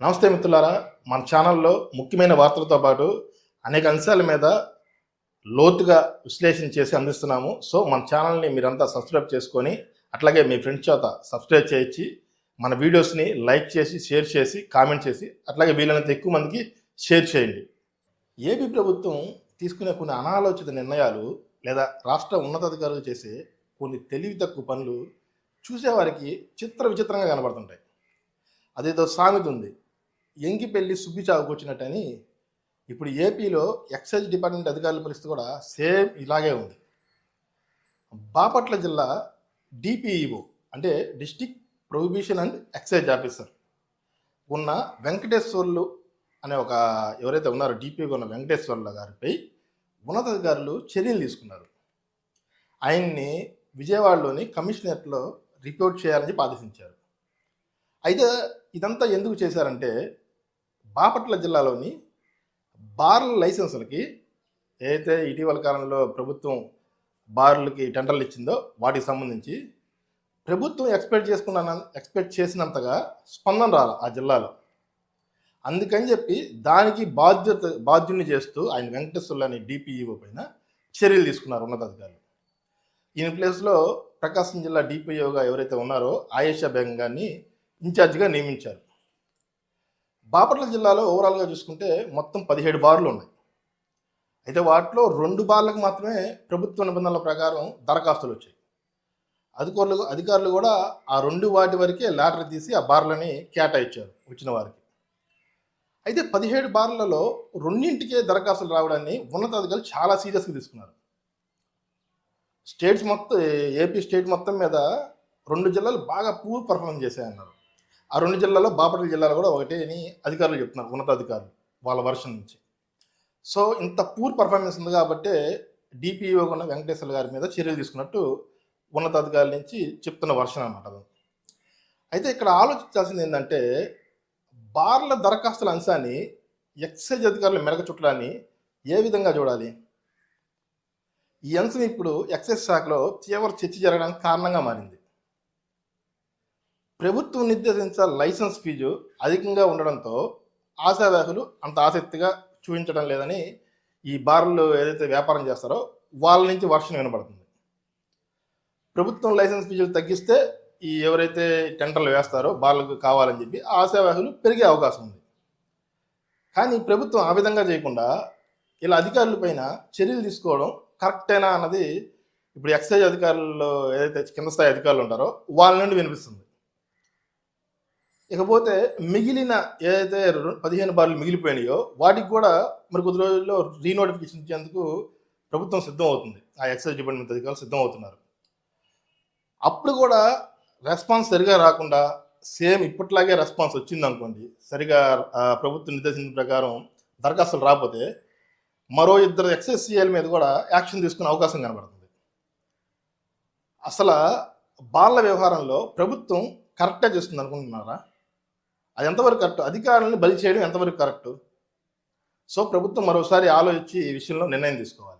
నమస్తే మిత్రులారా మన ఛానల్లో ముఖ్యమైన వార్తలతో పాటు అనేక అంశాల మీద లోతుగా విశ్లేషణ చేసి అందిస్తున్నాము. సో మన ఛానల్ని మీరంతా సబ్స్క్రైబ్ చేసుకొని అట్లాగే మీ ఫ్రెండ్స్ చేత సబ్స్క్రైబ్ చేయించి మన వీడియోస్ని లైక్ చేసి షేర్ చేసి కామెంట్ చేసి అట్లాగే వీలైనంత ఎక్కువ మందికి షేర్ చేయండి. ఏపీ ప్రభుత్వం తీసుకునే కొన్ని అనాలోచిత నిర్ణయాలు లేదా రాష్ట్ర ఉన్నతాధికారులు చేసే కొన్ని తెలివి తక్కువ పనులు చూసేవారికి చిత్ర విచిత్రంగా కనబడుతుంటాయి. అదేదో సామెత ఉంది. ఎంగి పెళ్ళి సుబ్బి చావుకొచ్చినట్టని ఇప్పుడు ఏపీలో ఎక్సైజ్ డిపార్ట్మెంట్ అధికారుల పరిస్థితి కూడా సేమ్ ఇలాగే ఉంది. బాపట్ల జిల్లా డిపిఈఓ అంటే district prohibition and excise officer ఉన్న వెంకటేశ్వర్లు అనే ఒక ఎవరైతే ఉన్నారో డిపిఓ ఉన్న వెంకటేశ్వర్ల గారిపై ఉన్నతాధికారులు చర్యలు తీసుకున్నారు. ఆయన్ని విజయవాడలోని కమిషనరేట్లో రిపోర్ట్ చేయాలని ఆదేశించారు. అయితే ఇదంతా ఎందుకు చేశారంటే బాపట్ల జిల్లాలోని బార్ల లైసెన్సులకి ఏదైతే ఇటీవల కాలంలో ప్రభుత్వం బార్లకి టెండర్లు ఇచ్చిందో వాటికి సంబంధించి ప్రభుత్వం ఎక్స్పెక్ట్ చేసుకున్న ఎక్స్పెక్ట్ చేసినంతగా స్పందన రాల ఆ జిల్లాలో. అందుకని చెప్పి దానికి బాధ్యత బాధ్యుని చేస్తూ ఆయన వెంకటేశ్వర్లు అనే డిపిఈఓ పైన చర్యలు తీసుకున్నారు ఉన్నతాధికారులు. ఈయన ప్లేస్లో ప్రకాశం జిల్లా డిపిఓగా ఎవరైతే ఉన్నారో ఆయేషా బేగం గారిని ఇన్ఛార్జిగా నియమించారు. బాపట్ల జిల్లాలో ఓవరాల్గా చూసుకుంటే మొత్తం పదిహేడు బార్లు ఉన్నాయి. అయితే వాటిలో రెండు బార్లకు మాత్రమే ప్రభుత్వ నిబంధనల ప్రకారం దరఖాస్తులు వచ్చాయి. అధికారులు అధికారులు కూడా ఆ రెండు వాటి వరకే లాటరీ తీసి ఆ బార్లని కేటాయించారు వచ్చిన వారికి. అయితే పదిహేడు బార్లలో రెండింటికే దరఖాస్తులు రావడాన్ని ఉన్నతాధికారులు చాలా సీరియస్గా తీసుకున్నారు. స్టేట్స్ మొత్తం ఏపీ స్టేట్ మొత్తం మీద రెండు జిల్లాలు బాగా పూర్ పర్ఫార్మెన్స్ చేశాయన్నారు. ఆ రెండు జిల్లాలో బాపట్ల జిల్లాలో కూడా ఒకటే అని అధికారులు చెప్తున్నారు ఉన్నతాధికారులు వాళ్ళ వర్షం నుంచి. సో ఇంత పూర్ పర్ఫార్మెన్స్ ఉంది కాబట్టి డిపిఓ ఉన్న వెంకటేశ్వర గారి మీద చర్యలు తీసుకున్నట్టు ఉన్నతాధికారుల నుంచి చెప్తున్న వర్షన్ అనమాట అయితే ఇక్కడ ఆలోచించాల్సింది ఏంటంటే బార్ల దరఖాస్తుల అంశాన్ని ఎక్సైజ్ అధికారుల మెరగ చుట్టడాన్ని ఏ విధంగా చూడాలి? ఈ అంశం ఇప్పుడు ఎక్సైజ్ శాఖలో తీవ్ర చర్చ జరగడానికి కారణంగా మారింది. ప్రభుత్వం నిర్దేశించిన లైసెన్స్ ఫీజు అధికంగా ఉండడంతో ఆశావాహులు అంత ఆసక్తిగా చూపించడం లేదని ఈ బార్లు ఏదైతే వ్యాపారం చేస్తారో వాళ్ళ నుంచి వర్షం వినబడుతుంది. ప్రభుత్వం లైసెన్స్ ఫీజులు తగ్గిస్తే ఈ ఎవరైతే టెండర్లు వేస్తారో బార్లకు కావాలని చెప్పి ఆశావాహులు పెరిగే అవకాశం ఉంది. కానీ ప్రభుత్వం ఆ విధంగా చేయకుండా ఇలా అధికారుల పైన చర్యలు తీసుకోవడం కరెక్టేనా అన్నది ఇప్పుడు ఎక్సైజ్ అధికారులు ఏదైతే కింద స్థాయి అధికారులు ఉంటారో వాళ్ళ నుండి వినిపిస్తుంది. ఇకపోతే మిగిలిన ఏదైతే పదిహేను బార్లు మిగిలిపోయినాయో వాటికి కూడా మరి కొద్ది రోజుల్లో రీనోటిఫికేషన్ ఇచ్చేందుకు ప్రభుత్వం సిద్ధం అవుతుంది ఆ ఎక్సైజ్ డిపార్ట్మెంట్ అధికారులు సిద్ధం అవుతున్నారు అప్పుడు కూడా రెస్పాన్స్ సరిగా రాకుండా సేమ్ ఇప్పట్లాగే రెస్పాన్స్ వచ్చింది అనుకోండి సరిగా ప్రభుత్వం నిర్దేశించిన ప్రకారం దరఖాస్తులు రాకపోతే మరో ఇద్దరు ఎక్సైజ్ సీఎల్ మీద కూడా యాక్షన్ తీసుకునే అవకాశం కనబడుతుంది. అసలు బాల వ్యవహారంలో ప్రభుత్వం కరెక్టే చేస్తుంది అనుకుంటున్నారా అది ఎంతవరకు కరెక్ట్? అధికారులను బలి చేయడం ఎంతవరకు కరెక్ట్? సో ప్రభుత్వం మరోసారి ఆలోచించి ఈ విషయంలో నిర్ణయం తీసుకోవాలి.